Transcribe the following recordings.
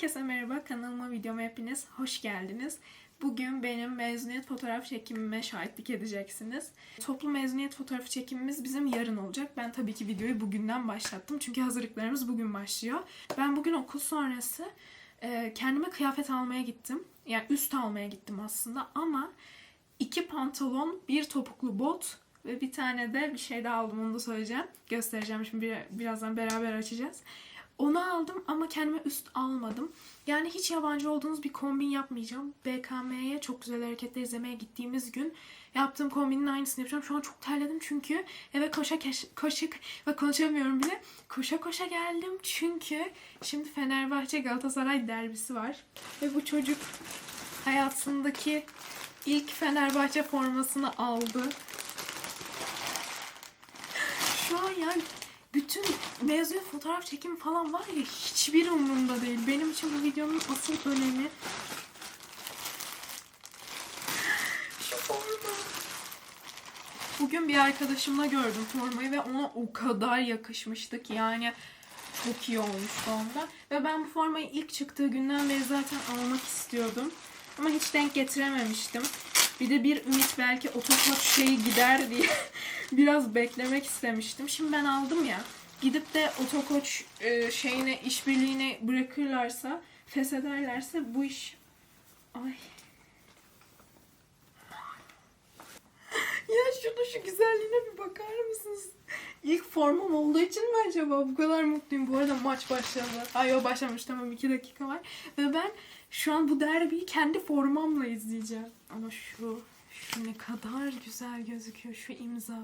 Herkese merhaba, kanalıma, videoma hepiniz hoş geldiniz. Bugün benim mezuniyet fotoğraf çekimime şahitlik edeceksiniz. Toplu mezuniyet fotoğrafı çekimimiz bizim yarın olacak. Ben tabii ki videoyu bugünden başlattım çünkü hazırlıklarımız bugün başlıyor. Ben bugün okul sonrası e, kendime kıyafet almaya gittim. Yani üst almaya gittim aslında ama iki pantolon, bir topuklu bot ve bir tane de bir şey daha aldım onu da söyleyeceğim. Göstereceğim şimdi bir- birazdan beraber açacağız. Onu aldım ama kendime üst almadım. Yani hiç yabancı olduğunuz bir kombin yapmayacağım. BKM'ye çok güzel hareketler izlemeye gittiğimiz gün yaptığım kombinin aynısını yapacağım. Şu an çok terledim çünkü eve koşa koşuk ve konuşamıyorum bile. Koşa koşa geldim çünkü şimdi Fenerbahçe Galatasaray derbisi var. Ve bu çocuk hayatındaki ilk Fenerbahçe formasını aldı. Şu an yani bütün mezuniyet fotoğraf çekimi falan var ya hiçbir umurumda değil. Benim için bu videonun asıl önemi şu forma. Bugün bir arkadaşımla gördüm formayı ve ona o kadar yakışmıştı ki yani çok iyi olmuştu onda. Ve ben bu formayı ilk çıktığı günden beri zaten almak istiyordum. Ama hiç denk getirememiştim. Bir de bir ümit belki otostop şeyi gider diye biraz beklemek istemiştim. Şimdi ben aldım ya. Gidip de otokoç e, şeyine işbirliğine bırakırlarsa, feshederlerse bu iş ay ya şunu şu güzelliğine bir bakar mısınız? İlk formam olduğu için mi acaba bu kadar mutluyum? Bu arada maç başladı. Ay o başlamış tamam 2 dakika var. Ve ben şu an bu derbiyi kendi formamla izleyeceğim. Ama şu, şu ne kadar güzel gözüküyor şu imza.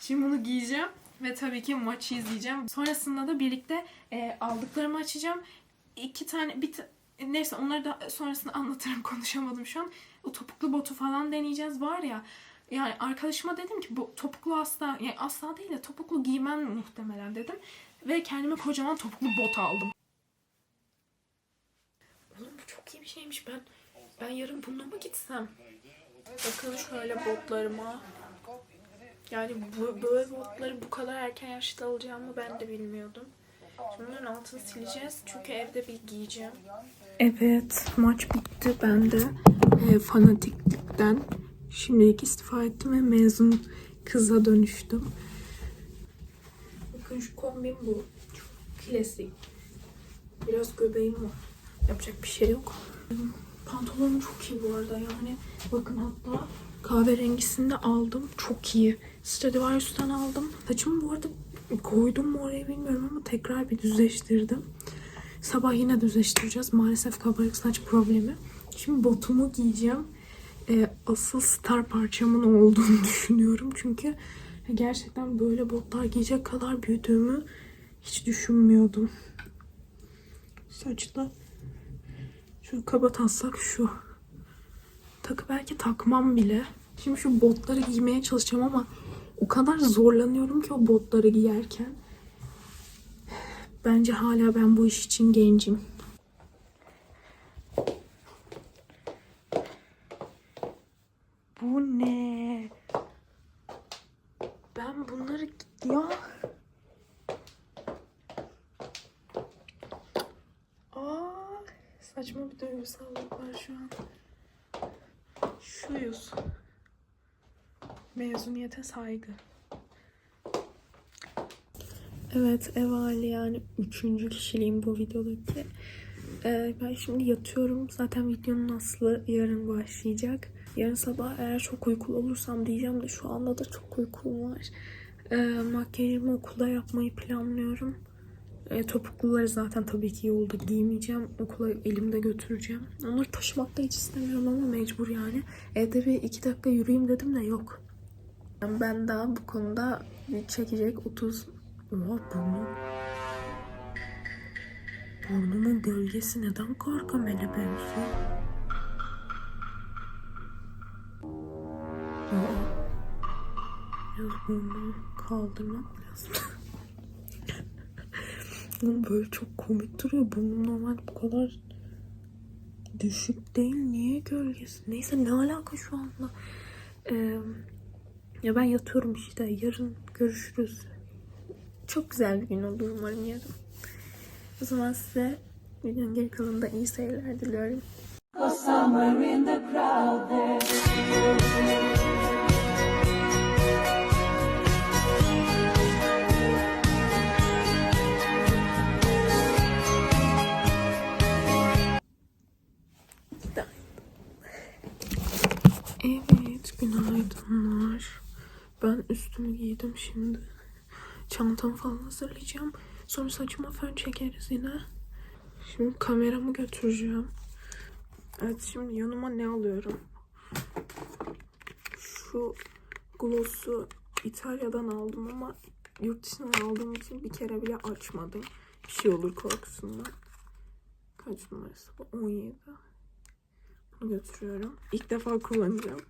Şimdi bunu giyeceğim ve tabii ki maçı izleyeceğim. Sonrasında da birlikte e, aldıklarımı açacağım. İki tane bir neyse onları da sonrasında anlatırım konuşamadım şu an. O topuklu botu falan deneyeceğiz var ya. Yani arkadaşıma dedim ki bu topuklu asla yani asla değil de topuklu giymem muhtemelen dedim. Ve kendime kocaman topuklu bot aldım. Çok iyi bir şeymiş. Ben ben yarın bununla mı gitsem? Bakın şöyle botlarıma. Yani bu, böyle botları bu kadar erken yaşta alacağımı ben de bilmiyordum. Şimdi bunların altını sileceğiz çünkü evde bir giyeceğim. Evet maç bitti ben de e, fanatiklikten şimdilik istifa ettim ve mezun kıza dönüştüm. Bakın şu kombin bu. Çok klasik. Biraz göbeğim var. Yapacak bir şey yok. Pantolonum çok iyi bu arada yani. Bakın hatta kahverengisini de aldım. Çok iyi. Stradivarius'tan aldım. Saçımı bu arada koydum mu oraya bilmiyorum ama tekrar bir düzleştirdim. Sabah yine düzleştireceğiz. Maalesef kabarık saç problemi. Şimdi botumu giyeceğim. Ee, asıl star parçamın olduğunu düşünüyorum. Çünkü gerçekten böyle botlar giyecek kadar büyüdüğümü hiç düşünmüyordum. Saçta şu kaba taslak şu. Takı belki takmam bile. Şimdi şu botları giymeye çalışacağım ama o kadar zorlanıyorum ki o botları giyerken. Bence hala ben bu iş için gencim. Bu ne? Ben bunları ya Aa, var şu an. Şuyuz. Mezuniyete saygı. Evet ev hali yani üçüncü kişiliğim bu videodaki. Ee, ben şimdi yatıyorum. Zaten videonun aslı yarın başlayacak. Yarın sabah eğer çok uykulu olursam diyeceğim de şu anda da çok uykum var. Ee, makyajımı okulda yapmayı planlıyorum. E, topukluları zaten tabii ki yolda giymeyeceğim. Okula elimde götüreceğim. Onları taşımak da hiç istemiyorum ama mecbur yani. Evde bir iki dakika yürüyeyim dedim de yok. Yani Ben daha bu konuda çekecek 30... Oha burnum. Burnumun gölgesi neden Gargamel'e benziyor? Aa. Biraz burnumu kaldırmak lazım. Oğlum böyle çok komik duruyor. Burnum normal bu kadar düşük değil. Niye gölgesi? Neyse ne alaka şu anda? Ee, ya ben yatıyorum işte. Yarın görüşürüz. Çok güzel bir gün olur umarım yarın. O zaman size Videonun geri kalanında iyi seyirler diliyorum. Evet, üstümü giydim şimdi. Çantamı falan hazırlayacağım. Sonra saçıma fön çekeriz yine. Şimdi kameramı götüreceğim. Evet, şimdi yanıma ne alıyorum? Şu gloss'u İtalya'dan aldım ama yurt dışından aldığım için bir kere bile açmadım. Bir şey olur korkusundan. Kaç numarası bu? 17. Bunu götürüyorum. İlk defa kullanacağım.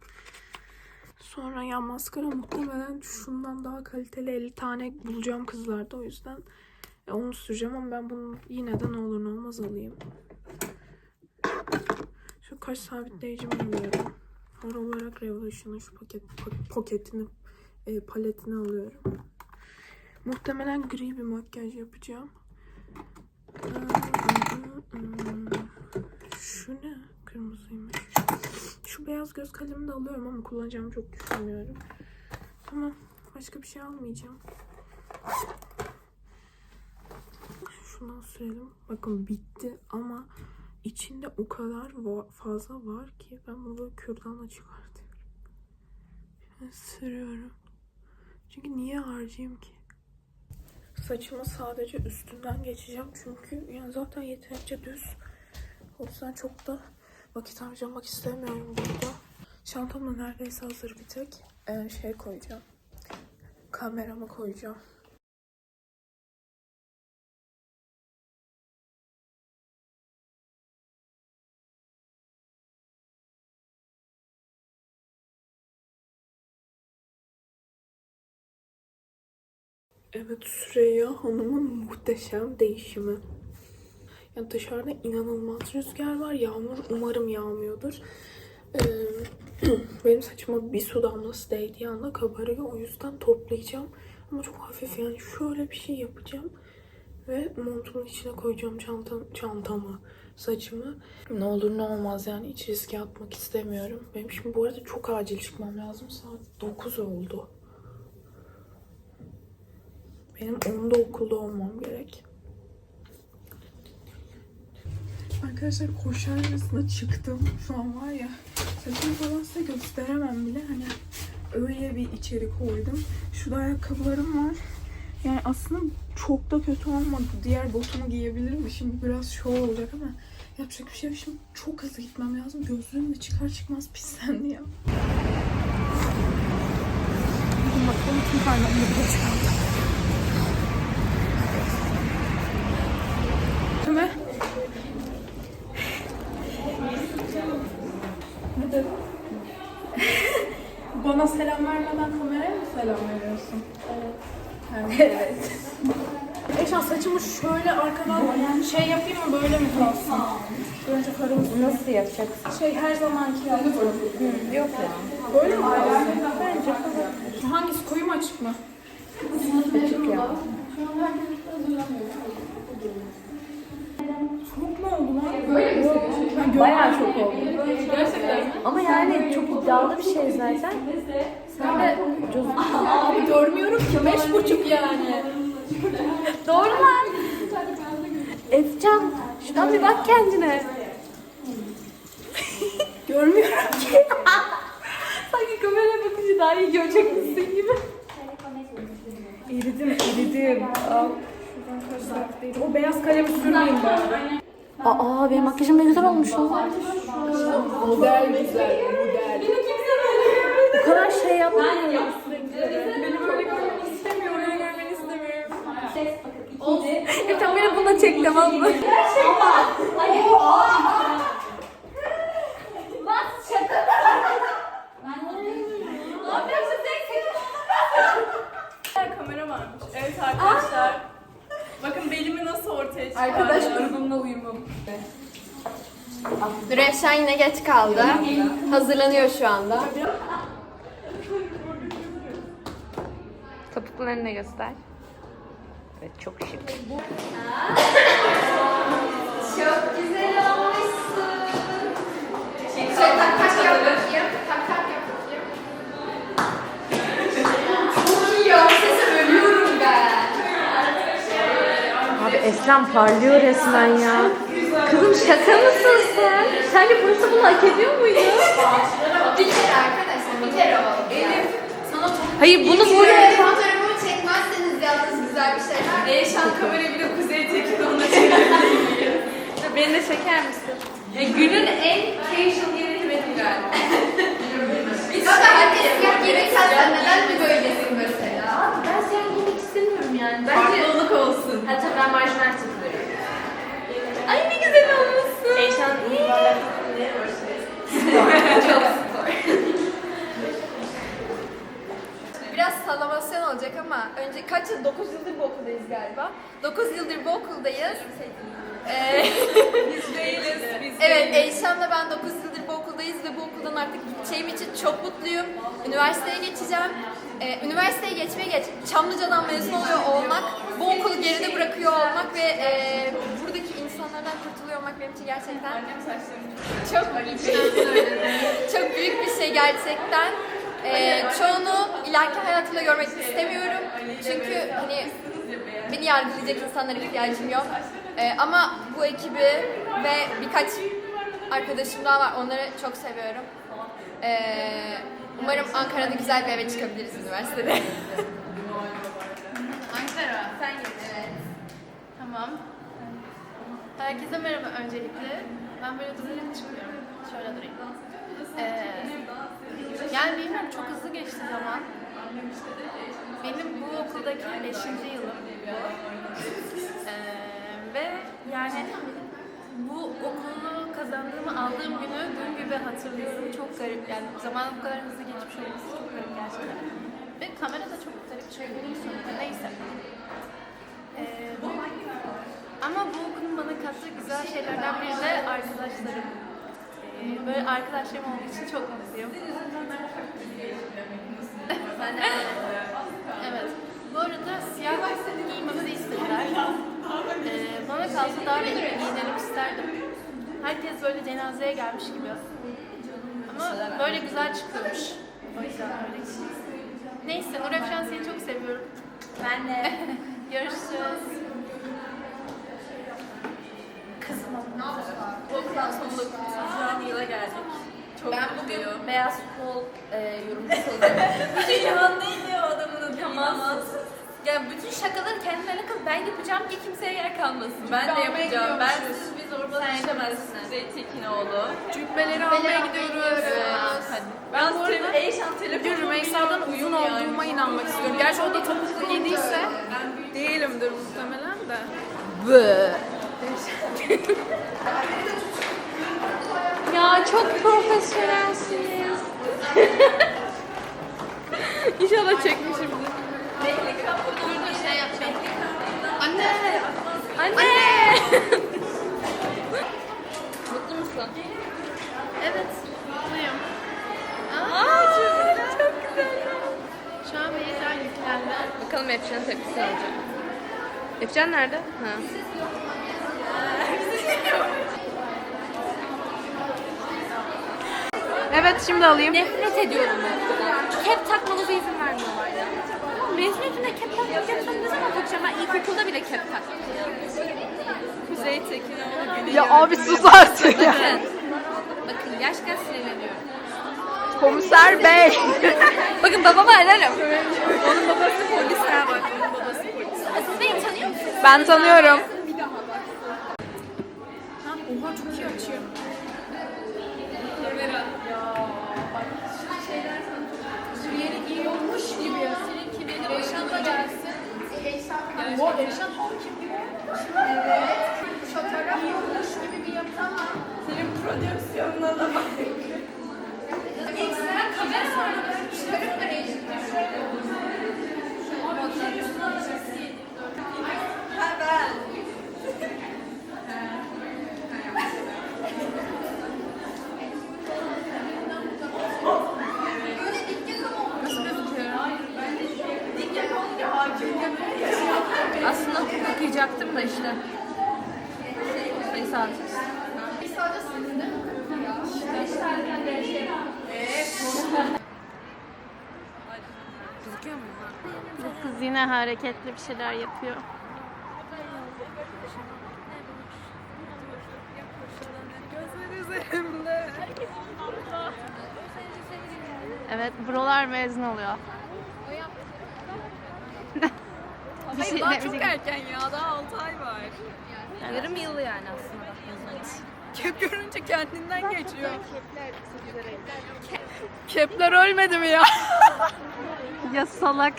Sonra yan maskara muhtemelen şundan daha kaliteli 50 tane bulacağım kızlarda. O yüzden e, onu süreceğim ama ben bunu yine de ne olur ne olmaz alayım. Şu kaş sabitleyicimi alıyorum. Far olarak Revolution'ın şu paket, pa- paketini, e, paletini alıyorum. Muhtemelen gri bir makyaj yapacağım. Şu ne? Kırmızıymış. Şu beyaz göz kalemini de alıyorum ama kullanacağımı çok düşünmüyorum. Tamam. Başka bir şey almayacağım. Şundan sürelim. Bakın bitti ama içinde o kadar fazla var ki ben bunu böyle kürdanla çıkartıyorum. Şöyle sürüyorum. Çünkü niye harcayayım ki? Saçımı sadece üstünden geçeceğim çünkü yani zaten yeterince düz. O yüzden çok da vakit harcamak istemiyorum burada. Çantamda neredeyse hazır bir tek ee, şey koyacağım. Kameramı koyacağım. Evet Süreyya Hanım'ın muhteşem değişimi. Yani dışarıda inanılmaz rüzgar var. Yağmur umarım yağmıyordur. Ee, benim saçıma bir su damlası değdiği anda kabarıyor. O yüzden toplayacağım. Ama çok hafif yani şöyle bir şey yapacağım. Ve montumun içine koyacağım çantam, çantamı, saçımı. Ne olur ne olmaz yani hiç riske atmak istemiyorum. Benim şimdi bu arada çok acil çıkmam lazım. Saat 9 oldu. Benim 10'da okulda olmam gerek. Arkadaşlar koşu arasında çıktım. Şu an var ya saçımı falan size gösteremem bile. Hani öyle bir içerik koydum. Şurada ayakkabılarım var. Yani aslında çok da kötü olmadı. Diğer botumu giyebilirim. Şimdi biraz şov olacak ama yapacak bir şey yok. Şimdi çok hızlı gitmem lazım. Gözlüğüm de çıkar çıkmaz pislendi ya. Bakın bakalım tüm parmağımda bile. Ve Bana selam vermeden kameraya mı selam veriyorsun? Evet. Evet. Eşan saçımı şöyle arkadan şey yapayım mı böyle mi kalsın? Önce farımı Nasıl yapacaksın? şey her zamanki gibi. Yok ya. Böyle mi kalsın? Bence Hangisi koyu mu açık mı? Açık ya. Çok mu oldu lan? Böyle mi Bayağı çok oldu. Ama iddialı bir şey zaten. Sen de. Abi görmüyorum ki. Beş buçuk yani. Doğru lan. Efcan, şuradan bir bak kendine. Görmüyorum ki. Sanki kameraya bakınca daha iyi görecekmişsin gibi. Eridim, eridim. O beyaz kalemi sürmeyeyim bari. Aa benim makyajım ne güzel olmuş lan. Model güzel, Bu kadar şey yapmıyorum. Beni böyle görmeni istemiyorum, öyle görmeni istemiyorum. Efcan beni buna çek tamam mı? kamera varmış. Evet arkadaşlar. Bakın belimi nasıl ortaya çıkardı. Arkadaş grubumla uyumum. Nurefşen yine geç kaldı. Hazırlanıyor şu anda. Topuklarını da göster. Evet çok şık. Çok güzel olmuşsun. Tak tak yap bakayım. Tak tak yap bakayım. Çok iyi ya. Sese ölüyorum ben. Abi Eslem parlıyor resmen ya. Kızım şaka mısın sen? Sence burası bunu hak ediyor muydu? Bir kere arkadaşlar bir kere oldu. Elif sana çok Hayır bunu buraya... yalnız güzel bir şeyler. Eyşan kamera bile Kuzey Tekin onunla çekebiliyor. Beni de çeker misin? Ya günün en casual yeri benim galiba. Zaten herkes siyah giyinirken sen neden mi böylesin mesela? Abi ben siyah giymek istemiyorum yani. Bence... Farklılık olsun. Ha tabii ben marjinal takılıyorum. Ay ne güzel olmuşsun. Eyşan Biraz sallamasyon olacak ama önce kaç yıl? 9 yıldır bu okuldayız galiba. 9 yıldır bu okuldayız. Ee, Biz değiliz. Biz evet Eyşan'la ben 9 yıldır bu okuldayız ve bu okuldan artık gideceğim için çok mutluyum. Üniversiteye geçeceğim. Ee, üniversiteye geçmeye geç. Çamlıca'dan mezun oluyor olmak, bu okulu geride bırakıyor olmak ve e, buradaki insanlardan kurtuluyor olmak benim için gerçekten çok büyük, çok büyük bir şey gerçekten. Ee, çoğunu ileriki hayatımda görmek istemiyorum. Çünkü hani beni yargılayacak insanlara ihtiyacım yok. Ee, ama bu ekibi ve birkaç arkadaşım daha var. Onları çok seviyorum. Ee, umarım Ankara'da güzel bir eve çıkabiliriz üniversitede. Ankara. Sen git. Evet. Tamam. Herkese merhaba öncelikle. Ben böyle durarak çıkıyorum. Şöyle durayım. Ee, yani bilmiyorum çok hızlı geçti zaman. Benim bu okuldaki 5. yılım bu. Ee, ve yani bu okulu kazandığımı aldığım günü dün gibi hatırlıyorum. Çok garip yani zaman bu kadar hızlı geçmiş olması çok garip gerçekten. Ve kamera da çok garip şey bunun sonunda. Neyse. Ee, ama bu okulun bana kattığı güzel şeylerden biri de arkadaşlarım. Böyle arkadaşlarım olduğu için çok mutluyum. evet. Bu arada siyah giymemizi istediler. Ee, bana kalsa daha renkli giyinelim isterdim. Herkes böyle cenazeye gelmiş gibi. Ama böyle güzel çıkıyormuş. O yüzden öyle Neyse Nur Efşan seni çok seviyorum. Ben de. Görüşürüz. Kızım Bu okuldan sonunda okuyacağım yıla geldik. Çok Ben mutluyum. bugün beyaz futbol e, yorumcusu olacağım. Yalan değil ya adamın adı. Tamam. Yani bütün şakaları kendine alakalı ben yapacağım ki kimseye yer kalmasın. Ben de yapacağım. Ben siz bir zorba düşemezsiniz. Kuzey Tekinoğlu. Cübbeleri almaya gidiyoruz. Hadi. Ben bu arada Eyşan telefonu Bugün Rümeysa'dan uzun olduğuma inanmak istiyorum. Gerçi o da topuklu giydiyse değilimdir muhtemelen de. Ya çok profesyonelsiniz. İnşallah çekmişimdir. Dur bir şey yapacağım. Anne! Mutlu musun? Evet. Mutluyum. Aa, çok güzel. Çok güzel. Şu an Beyza yüklendi. Bakalım Efcan'ın tepkisi alacak. Efcan nerede? Ha. Evet şimdi alayım. Nefret ediyorum ben. Kep takmanıza izin vermiyorlar ya. Mezuniyetimde kep takmayacaksam ne zaman takacağım? Ben ilkokulda bile kep taktım. Kuzey Tekinoğlu günü Ya abi sus artık ya. Bakın. Bakın gerçekten sinirleniyorum. Komiser bey. Bakın babama ararım. Onun babası polis ha bak. Onun babası polis. Siz beni tanıyor musunuz? Ben tanıyorum. Ha, oha çok iyi açıyor. Yeri iyi olmuş gibi. Seninki benim Eyşan da gelsin. O Eyşan kim gibi? Evet. Fotoğraf olmuş gibi bir yapı Senin prodüksiyonuna da bak. İlk sen kamera var. Çıkarıp da rejimde şöyle Ha ben. Aslında okuyacaktım da işte. Neyse abi Bu kız yine hareketli bir şeyler yapıyor. Evet, brolar mezun oluyor. Bir şey- Daha ne- çok bir- erken ya. Daha 6 ay var. Yarım yıl yani aslında. Kep görünce kendinden geçiyor. Kepler ölmedi mi ya? Ya salak.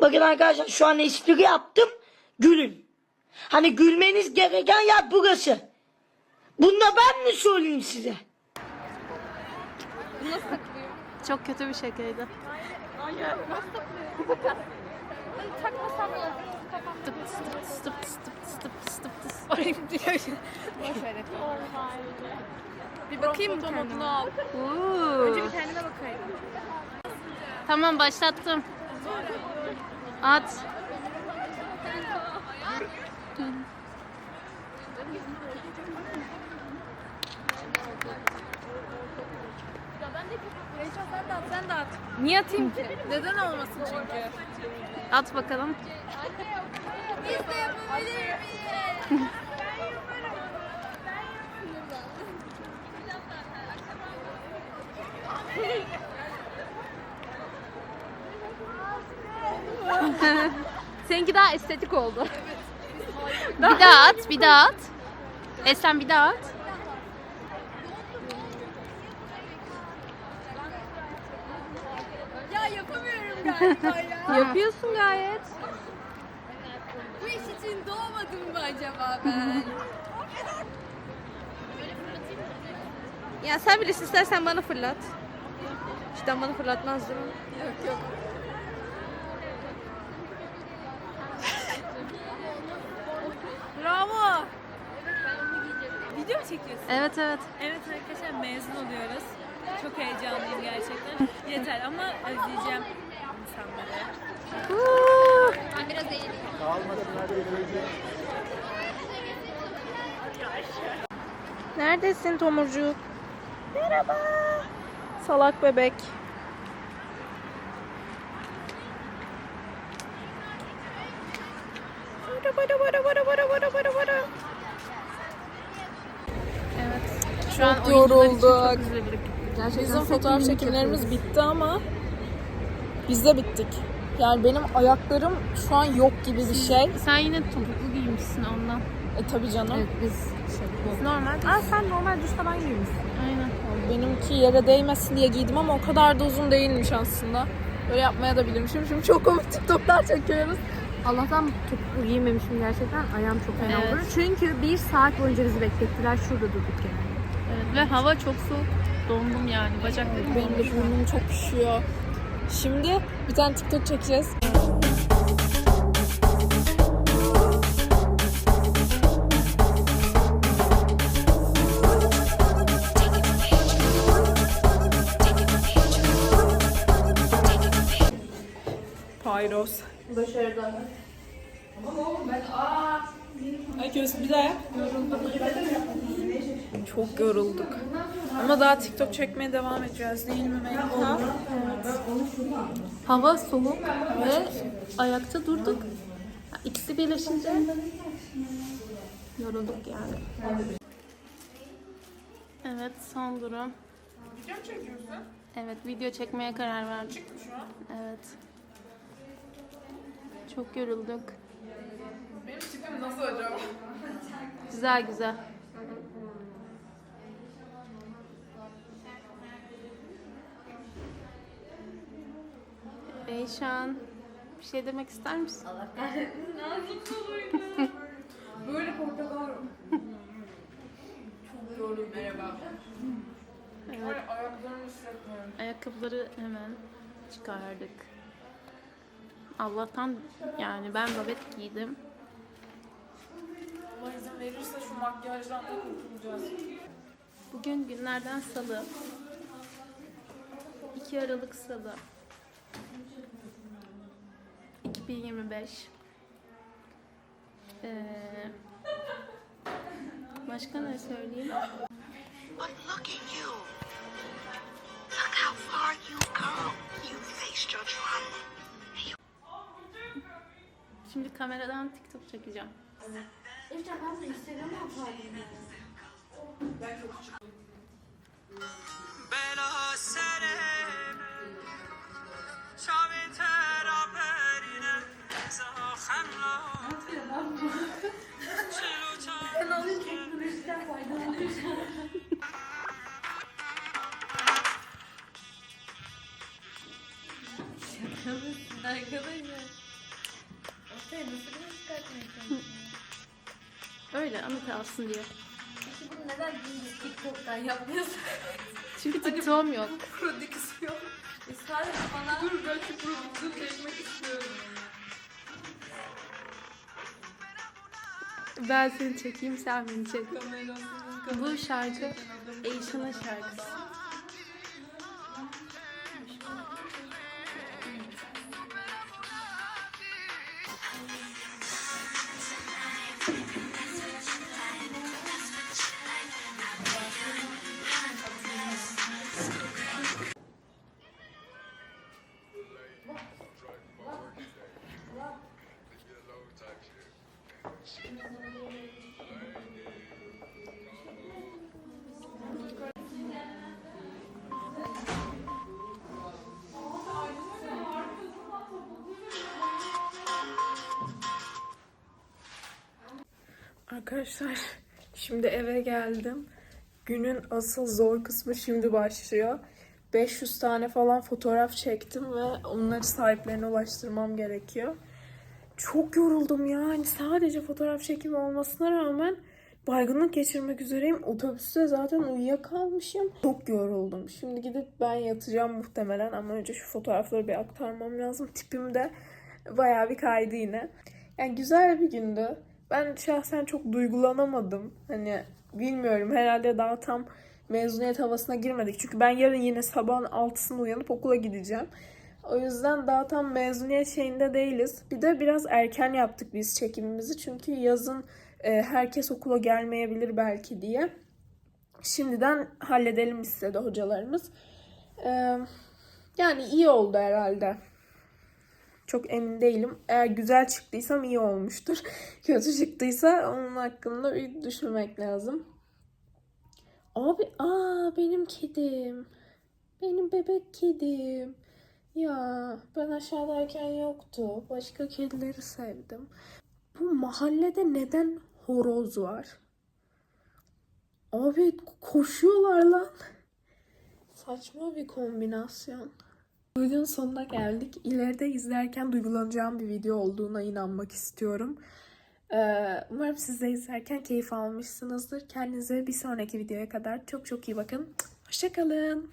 Bakın arkadaşlar şu an espri yaptım. Gülün. Hani gülmeniz gereken yer burası. Bunu da ben mi söyleyeyim size? Çok kötü bir şakaydı. Tıp tıp tıp tıp tıp tıp tıp. Oraya gidiyor. Bir bakayım kendime. al. Önce bir kendime bakayım. Tamam başlattım. At. De. Niye atayım ki? Neden olmasın çünkü? At bakalım. Seninki daha estetik oldu. bir daha at, bir daha at. Esen bir daha at. Ya yapamıyorum galiba ya. Yapıyorsun gayet. Bu iş için doğmadım mı acaba ben? Ya sen bilirsin istersen bana fırlat. Cidden bana fırlatmaz değil mi? Bravo. Video mu çekiyorsun? Evet evet. Evet arkadaşlar mezun oluyoruz. Çok heyecanlıyım gerçekten. Yeter ama özleyeceğim insanları. Ben biraz eğileyim. Neredesin Tomurcuk? Merhaba. Salak bebek. Evet. Şu an Çok oyuncular için yorulduk. çok üzüldük. Gerçekten Bizim fotoğraf çekimlerimiz yapıyoruz. bitti ama biz de bittik. Yani benim ayaklarım şu an yok gibi bir şey. Sen yine topuklu giymişsin ondan. E tabii canım. biz normal. Aa sen normal düz taban giymişsin. Aynen. Benimki yere değmesin diye giydim ama o kadar da uzun değilmiş aslında. Böyle yapmaya da bilirmişim. Şimdi çok komik TikTok'lar çekiyoruz. Allah'tan topuklu giymemişim gerçekten. Ayağım çok fena Evet. olur. Çünkü bir saat boyunca bizi beklettiler. Şurada durduk yani. Evet, ve hava çok soğuk. Dondum yani. Bacaklarım Benim de burnum çok üşüyor. Şimdi bir tane TikTok çekeceğiz. Pyros. Başarılı. Ay göz bir daha yap. Çok yorulduk. Ama daha TikTok çekmeye devam edeceğiz değil mi Melika? Hava soğuk ve ayakta durduk. İkisi birleşince yorulduk yani. Evet son durum. Video çekiyorsun? Evet video çekmeye karar verdik. Şu an. Evet. Çok yorulduk. Benim tipim nasıl acaba? Güzel güzel. Eyşan bir şey demek ister misin? Böyle portakal. Çok yoruldum merhaba. Evet. Ay, ayaklarımı hissetmiyorum. Ayakkabıları hemen çıkardık. Allah'tan yani ben babet giydim. Allah izin verirse şu makyajdan da kurtulacağız. Bugün günlerden salı. 2 Aralık salı. 2025 ee, başka ne söyleyeyim? But look at you. Look how far you come. You faced your Şimdi kameradan TikTok çekeceğim. Evet. İşte ben de Instagram'a atardım. Ben çok Bela serem. Şakalısın arkadaşlar. Ortaya nasıl bunu çıkartmıyorsun? Öyle ama kalsın diye. Peki bunu neden biz TikTok'tan yapmıyorsun? Çünkü TikTok'um yok. Prodüksiyon. Sadece bana... Dur ben şu prodüksiyon çekmek istiyorum. Ben seni çekeyim sen beni çek. Bu şarkı Eyşan'a şarkısı. Arkadaşlar şimdi eve geldim. Günün asıl zor kısmı şimdi başlıyor. 500 tane falan fotoğraf çektim ve onları sahiplerine ulaştırmam gerekiyor. Çok yoruldum ya. Hani sadece fotoğraf çekimi olmasına rağmen baygınlık geçirmek üzereyim. Otobüste zaten uyuyakalmışım. Çok yoruldum. Şimdi gidip ben yatacağım muhtemelen ama önce şu fotoğrafları bir aktarmam lazım. Tipim de bayağı bir kaydı yine. Yani güzel bir gündü. Ben şahsen çok duygulanamadım. Hani bilmiyorum herhalde daha tam mezuniyet havasına girmedik. Çünkü ben yarın yine sabahın 6'sında uyanıp okula gideceğim. O yüzden daha tam mezuniyet şeyinde değiliz. Bir de biraz erken yaptık biz çekimimizi. Çünkü yazın e, herkes okula gelmeyebilir belki diye. Şimdiden halledelim istedi hocalarımız. E, yani iyi oldu herhalde. Çok emin değilim. Eğer güzel çıktıysam iyi olmuştur. Kötü çıktıysa onun hakkında bir düşünmek lazım. Abi, aa benim kedim. Benim bebek kedim. Ya ben aşağıdayken yoktu. Başka kedileri sevdim. Bu mahallede neden horoz var? Abi koşuyorlar lan. Saçma bir kombinasyon. Videonun sonuna geldik. İleride izlerken duygulanacağım bir video olduğuna inanmak istiyorum. Ee, umarım siz de izlerken keyif almışsınızdır. Kendinize bir sonraki videoya kadar çok çok iyi bakın. Hoşçakalın.